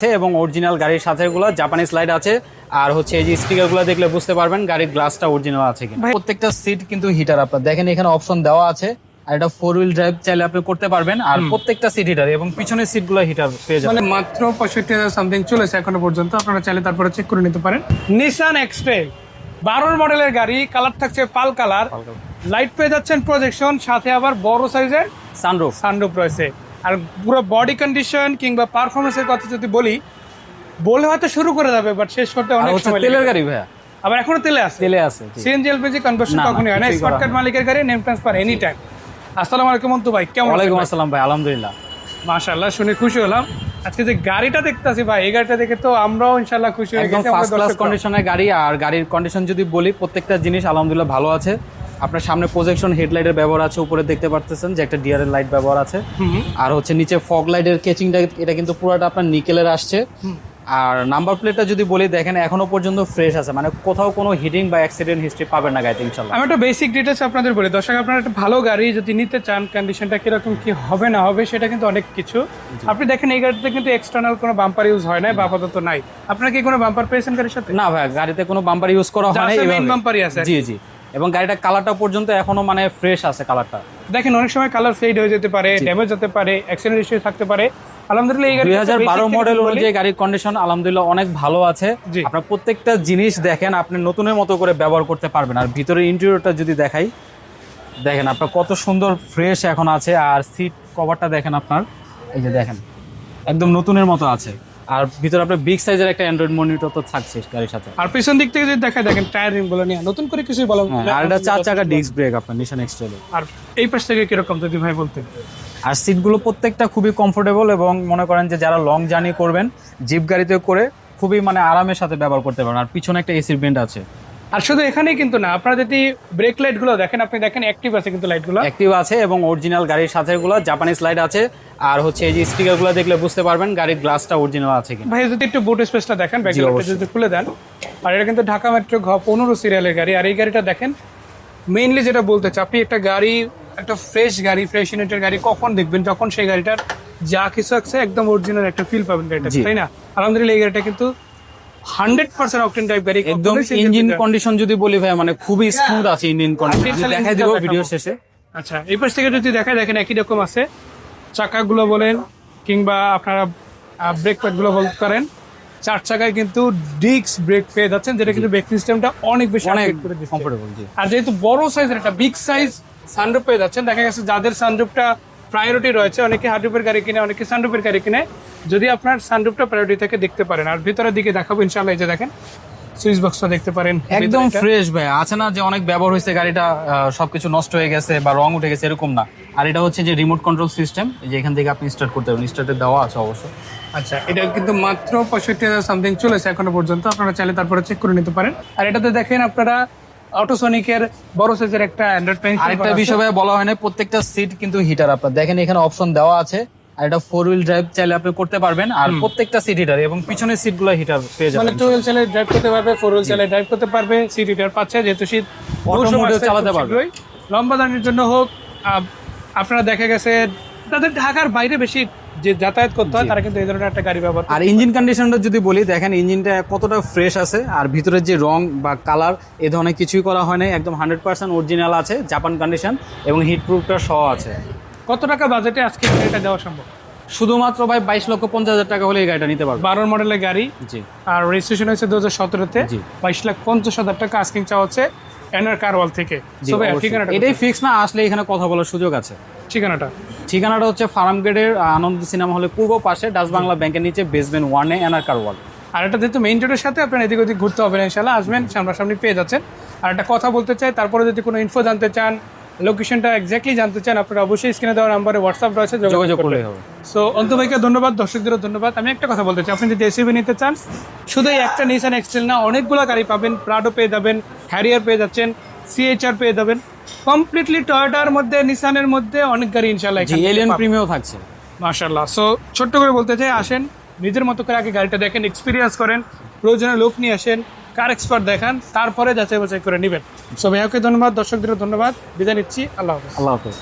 আছে এবং অরিজিনাল গাড়ির সাথে গুলো জাপানি স্লাইড আছে। আর হচ্ছে এই যে স্টিকারগুলো দেখলে বুঝতে পারবেন গাড়ির গ্লাসটা অরিজিনাল আছে কিনা। প্রত্যেকটা সিট কিন্তু হিটার আপনার। দেখেন এখানে অপশন দেওয়া আছে। আর এটা ফোর হুইল ড্রাইভ চাইলে আপনি করতে পারবেন। আর প্রত্যেকটা সিট হিটার এবং পিছনের সিটগুলো হিটার পেয়ে যাবেন। মানে মাত্র পঁয়ষট্টি হাজার সামথিং চলেছে এখনও পর্যন্ত। আপনারা চাইলে তারপরে চেক করে নিতে পারেন। নিসান এক্সট্রেল বারোর মডেলের গাড়ি। কালার থাকছে পাল কালার। লাইট পেয়ে যাচ্ছেন প্রজেকশন সাথে আবার বড় সাইজের সানরুফ সানরুফ রয়েছে। আর পুরো বডি কন্ডিশন কিংবা পারফরমেন্সের কথা যদি বলি বলে হয়তো শুরু করে যাবে বাট শেষ করতে অনেক সময় তেলের গাড়ি ভাইয়া। আবার এখনও তেলে আছে? তেলে আছে সিএনজি এলপিজি কনভার্সন না, হয় না। স্মার্ট কার্ড মালিকের গাড়ি নেম ট্রান্সফার এনি টাইম আসসালামু আলাইকুম অন্তু ভাই কেমন আছেন ওয়ালাইকুম? আসসালাম ভাই আলহামদুলিল্লাহ। মাশাআল্লাহ শুনে খুশি হলাম। আজকে যে গাড়িটা দেখতেছি ভাই এই গাড়িটা দেখে তো আমরাও ইনশাআল্লাহ খুশি হয়ে একদম গেছি আমরা ফার্স্ট ক্লাস কন্ডিশনের গাড়ি আর গাড়ির কন্ডিশন যদি বলি প্রত্যেকটা জিনিস আলহামদুলিল্লাহ ভালো আছে। আপনার সামনে প্রজেকশন হেডলাইটের ব্যবহার আছে উপরে দেখতে পারতেছেন যে একটা ডিআরএল লাইট ব্যবহার আছে। আর হচ্ছে নিচে ফগ লাইটের কেচিংটা এটা কিন্তু পুরোটা আপনার নিকেলের আসছে। আর নাম্বার প্লেটটা যদি বলি দেখেন এখনও পর্যন্ত ফ্রেশ আছে। মানে কোথাও কোনো হিটিং বা অ্যাক্সিডেন্ট হিস্ট্রি পাবেন না গাড়িতে ইনশাল্লাহ। আমি একটা বেসিক ডিটেলস আপনাদের বলি। দর্শক আপনারা একটা ভালো গাড়ি যদি নিতে চান কন্ডিশনটা কীরকম কি হবে না হবে সেটা কিন্তু অনেক কিছু। আপনি দেখেন এই গাড়িতে কিন্তু এক্সটার্নাল কোনো বাম্পার ইউজ হয় না বা আপাতত নাই। আপনার কি কোনো বাম্পার পেয়েছেন গাড়ির সাথে? না ভাই গাড়িতে কোনো বাম্পার ইউজ করা হয় না মেইন বাম্পারই আছে। জি জি। এবং গাড়িটা কালারটা পর্যন্ত এখনও মানে ফ্রেশ আছে কালারটা দেখেন অনেক সময় কালার ফেড হয়ে যেতে পারে ড্যামেজ হতে পারে অ্যাক্সিডেন্ট ইস্যু থাকতে পারে। আলহামদুলিল্লাহ এই গাড়ি হাজার বারো মডেল অনুযায়ী গাড়ির কন্ডিশন আলহামদুলিল্লাহ অনেক ভালো আছে। আপনার প্রত্যেকটা জিনিস দেখেন আপনি নতুনের মতো করে ব্যবহার করতে পারবেন। আর ভিতরের ইন্টেরিয়রটা যদি দেখাই দেখেন আপনার কত সুন্দর ফ্রেশ এখন আছে। আর সিট কভারটা দেখেন আপনার এই যে দেখেন একদম নতুনের মতো আছে। আর ভিতরে আপনার বিগ সাইজের একটা অ্যান্ড্রয়েড মনিটর তো থাকছে গাড়ির সাথে। আর পিছন দিক থেকে যদি দেখা দেখেন টায়ার রিং বলে নিয়ে নতুন করে কিছুই বলা হ্যাঁ, আর এটা চার চাকা ডিস্ক ব্রেক আপনার নিশান এক্সট্রেলে আর এই পাশ থেকে কীরকম যদি ভাই বলতেন? আর সিটগুলো প্রত্যেকটা খুবই কমফোর্টেবল এবং মনে করেন যে যারা লং জার্নি করবেন জিপ গাড়িতে করে খুবই মানে আরামের সাথে ব্যবহার করতে পারেন আর পিছনে একটা এসির বেন্ড আছে। আর শুধু এখানেই কিন্তু না আপনারা যদি ব্রেক লাইটগুলো দেখেন আপনি দেখেন অ্যাক্টিভ আছে কিন্তু লাইটগুলো। অ্যাক্টিভ আছে এবং অরিজিনাল গাড়ির সাথে গুলো জাপানি স্লাইড আছে। আর হচ্ছে এই যে স্টিকারগুলো দেখলে বুঝতে পারবেন গাড়ির গ্লাসটা অরিজিনাল আছে কিনা। ভাই যদি একটু বুট স্পেসটা দেখেন ব্যাক জি, যদি খুলে দেন আর এটা কিন্তু ঢাকা মেট্রো ঘ পনেরো সিরিয়ালের গাড়ি। আর এই গাড়িটা দেখেন মেইনলি যেটা বলতে চাই আপনি একটা গাড়ি একটা ফ্রেশ গাড়ি ফ্রেশ ইউনিটের গাড়ি কখন দেখবেন? যখন সেই গাড়িটার যা কিছু আছে একদম অরিজিনাল একটা ফিল পাবেন গাড়িটা তাই না? আলহামদুলিল্লাহ এই গাড়িটা কিন্তু হান্ড্রেড পার্সেন্ট অকটেন টাইপ গাড়ি একদম ইঞ্জিন কন্ডিশন যদি বলি ভাই মানে খুবই স্মুথ আছে ইঞ্জিন কন্ডিশন দেখাই ইঞ্জিনটা ভিডিও শেষে। আচ্ছা এই পাশ থেকে যদি দেখা দেখেন একই রকম আছে। চাকাগুলো বলেন কিংবা আপনারা ব্রেক প্যাডগুলো বলতে পারেন চার চাকায় কিন্তু ডিস্ক ব্রেক পেয়ে যাচ্ছেন যেটা কিন্তু ব্রেক সিস্টেমটা অনেক বেশি অনেক কমফোর্টেবল আর যেহেতু বড় সাইজের একটা বিগ সাইজ সানরুফ পেয়ে যাচ্ছেন দেখা গেছে যাদের সানরুফটা প্রায়োরিটি রয়েছে। অনেকে হার্ডরুফের গাড়ি কিনে অনেকে সানরুফের গাড়ি কিনে। যদি আপনার সানরুফটা প্রায়োরিটি থেকে দেখতে পারেন। আর ভিতরের দিকে দেখাবো ইনশাল্লাহ এই যে দেখেন সুইচ বক্সটা দেখতে পারেন। একদম ফ্রেশ ভাই। আছে না যে অনেক ব্যবহার হয়েছে গাড়িটা সবকিছু নষ্ট হয়ে গেছে বা রং উঠে গেছে এরকম না। আর এটা হচ্ছে যে রিমোট কন্ট্রোল সিস্টেম যে এখান থেকে আপনি স্টার্ট করতে পারবেন স্টার্টে দেওয়া আছে অবশ্য। আচ্ছা এটা কিন্তু মাত্র পঁয়ষট্টি হাজার সামথিং চলেছে এখনও পর্যন্ত। আপনারা চাইলে তারপরে চেক করে নিতে পারেন। আর এটাতে দেখেন আপনারা অটোসনিকের বড় সাইজের একটা অ্যান্ড্রয়েড পেন্সিল আরেকটা বিষয় বলা হয় না প্রত্যেকটা সিট কিন্তু হিটার আপনার। দেখেন এখানে অপশন দেওয়া আছে আর এটা ফোর হুইল ড্রাইভ চাইলে আপনি করতে পারবেন আর প্রত্যেকটা সিট হিটার এবং পিছনের সিটগুলো হিটার পেয়ে মানে যাবেন টু হুইল চাইলে ড্রাইভ করতে পারবে ফোর হুইল চাইলে ড্রাইভ করতে পারবে সিট হিটার পাচ্ছে যেহেতু শীত mode এ আসছে চালাতে পারবে। লম্বা দানের জন্য হোক আপনারা দেখা গেছে তাদের ঢাকার বাইরে বেশি যে যাতায়াত করতে হয় তারা কিন্তু এই ধরনের একটা গাড়ি ব্যবহার আর ইঞ্জিন কন্ডিশনটা যদি বলি দেখেন ইঞ্জিনটা কতটা ফ্রেশ আছে আর ভিতরের যে রং বা কালার এ ধরনের কিছুই করা হয় নাই। একদম হান্ড্রেড পার্সেন্ট অরিজিনাল আছে জাপান কন্ডিশন এবং হিট প্রুফটা সহ আছে। কত টাকা বাজেটে আজকে গাড়িটা দেওয়া সম্ভব? শুধুমাত্র ভাই বাইশ লক্ষ পঞ্চাশ হাজার টাকা হলে এই গাড়িটা নিতে পারবে। বারোর মডেলের গাড়ি। জি। আর রেজিস্ট্রেশন হয়েছে দু হাজার সতেরোতে। বাইশ লাখ পঞ্চাশ হাজার টাকা আস্কিং চাওয়া হচ্ছে এনআর কারওয়াল থেকে। এটাই ফিক্স না আসলে এখানে কথা বলার সুযোগ আছে। ঠিকানাটা। ঠিকানাটা হচ্ছে ফার্ম গেটের আনন্দ সিনেমা হলের পূর্ব পাশে ডাচ বাংলা ব্যাংকের নিচে বেসমেন্ট ওয়ানে এনার কারওয়াল আর এটা যেহেতু মেইন রোডের সাথে আপনার এদিক ওদিক ঘুরতে হবে না ইনশাল্লাহ আসবেন সামনাসামনি পেয়ে যাচ্ছেন। আর একটা কথা বলতে চাই তারপরে যদি কোনো ইনফো জানতে চান লোকেশনটা এক্স্যাক্টলি জানতে চান আপনারা অবশ্যই স্ক্রিনে দেওয়া নাম্বারে হোয়াটসঅ্যাপ রয়েছে যোগাযোগ যোগাযোগ করলে হবে। সো অন্ত ভাইকে ধন্যবাদ দর্শকদেরও ধন্যবাদ। আমি একটা কথা বলতে চাই আপনি যদি এসিবি নিতে চান শুধু একটা নিসান এক্সটেল না অনেকগুলো গাড়ি পাবেন প্রাডো পেয়ে যাবেন হ্যারিয়ার পেয়ে যাচ্ছেন। সিএইচআর পেয়ে যাবেন। কমপ্লিটলি টয়োটার মধ্যে নিসানের মধ্যে অনেক গাড়ি ইনশাল্লাহ এলিয়ন প্রিমিয়াম থাকছে। মাশাল্লাহ সো ছোট্ট করে বলতে চাই আসেন নিজের মতো করে আগে গাড়িটা দেখেন এক্সপিরিয়েন্স করেন প্রয়োজনে লোক নিয়ে আসেন কার এক্সপার্ট দেখান তারপরে যাচাই বাছাই করে নেবেন। সো ভাইয়াকে ধন্যবাদ দর্শকদেরও ধন্যবাদ বিদায় নিচ্ছি আল্লাহ হাফেজ। আল্লাহ হাফেজ।